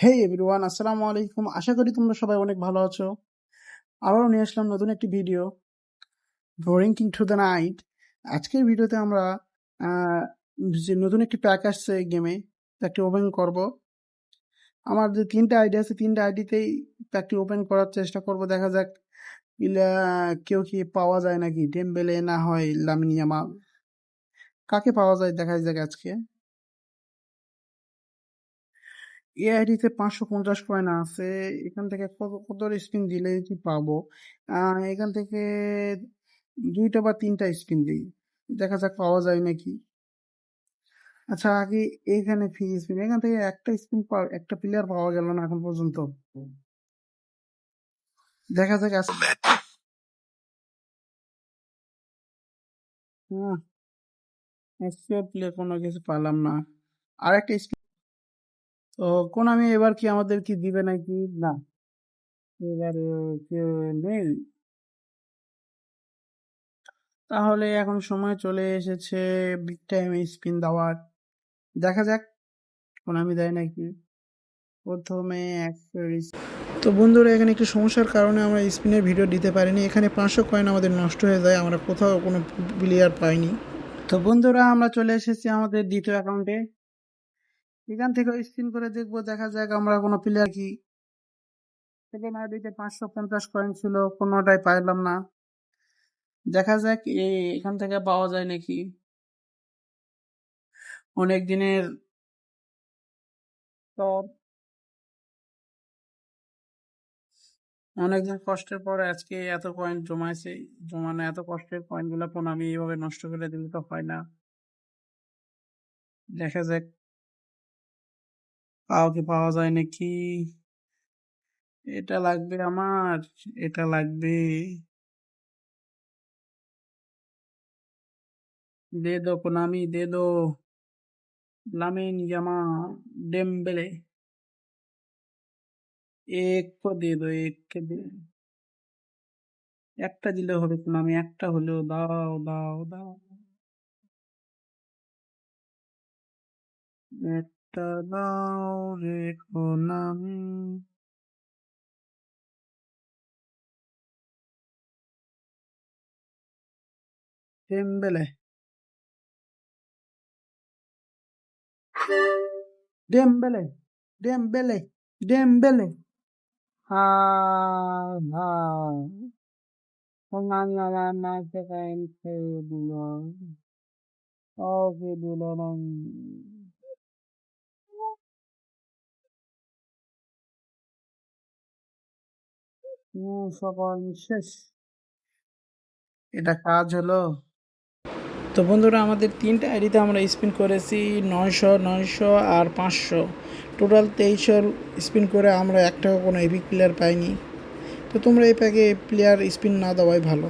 হেই everyone আসসালামু আলাইকুম আশা করি তোমরা সবাই অনেক ভালো আছো। আবারও নিয়ে আসলাম নতুন একটি video boring king to the night আজকের ভিডিওতে আমরা যে নতুন একটি প্যাক আসছে গেমে প্যাকটি ওপেন করব। আমার যে তিনটা আইডি আছে, তিনটা আইডিতেই প্যাকটি ওপেন করার চেষ্টা করব। দেখা যাক কেউ কি পাওয়া যায় নাকি? ডেমবেলে না হয় লামিন ইয়ামাল কাকে পাওয়া যায়? দেখা যাক আজকে। এই আইডিতে পাঁচশো পঞ্চাশ কয়েন আছে এখান থেকে কত কত স্পিন দিলে কি পাবো? আহ, এখান থেকে দুইটা বা তিনটা স্পিন দিই দেখা যাক পাওয়া যায় নাকি। আচ্ছা আগে এখানে ফ্রি স্পিন এখান থেকে একটা স্পিন একটা প্লেয়ার পাওয়া গেল না এখন পর্যন্ত। দেখা যাক আজকে হ্যাঁ প্লে কোনো কিছু পেলাম না। আর একটা তো কোন আমি এবার কি আমাদের কি দিবে নাকি? না। এবার কেউ নেই। তাহলে এখন সময় চলে এসেছে বিগ টাইম স্পিন দেওয়ার। দেখা যাক, কোন আমি দেয় নাকি। প্রথমে তো বন্ধুরা, এখানে একটু সমস্যার কারণে আমরা স্পিনের ভিডিও দিতে পারিনি। এখানে পাঁচশো কয়েন আমাদের নষ্ট হয়ে যায়, আমরা কোথাও কোনো প্লেয়ার পাইনি। তো বন্ধুরা, আমরা চলে এসেছি আমাদের দ্বিতীয় অ্যাকাউন্টে এখান থেকে স্পিন করে দেখব, দেখা যাক আমরা কোনো প্লেয়ার কি সেকেন্ড আইডিতে পাঁচশো পঞ্চাশ কয়েন ছিল, কোনোটাই পাইলাম না। দেখা যাক এখান থেকে পাওয়া যায় নাকি। অনেক দিনের পর অনেকদিন কষ্টের পর আজকে এত কয়েন জমাইছে, জমানো এত কষ্টের কয়েনগুলা কোন আমি এইভাবে নষ্ট করে দিলে তো হয় না। দেখা যাক। কাউকে পাওয়া যায় নাকি এটা লাগবে আমার এটা লাগবে দে দো কোনামি দে দো লামিন জামা डेम्बेले এক को दे दो एक के दे একটা দিলে হবে কোনামি একটা হলেও দাও দাও দাও একটা تبارك Dembele. Dembele. Dembele. Dembele. Ha ha. Pangangalaman sa kain sa dulo. O sa buồn ng সকল শেষ। এটা কাজ হলো। তো বন্ধুরা, আমাদের তিনটা আইডিতে আমরা স্পিন করেছি নয়শো নয়শো আর পাঁচশো। টোটাল তেইশশো স্পিন করে আমরা একটাও কোনো এপিক প্লেয়ার পাইনি। তো তোমরা এই প্যাকে প্লেয়ার স্পিন না দেওয়াই ভালো।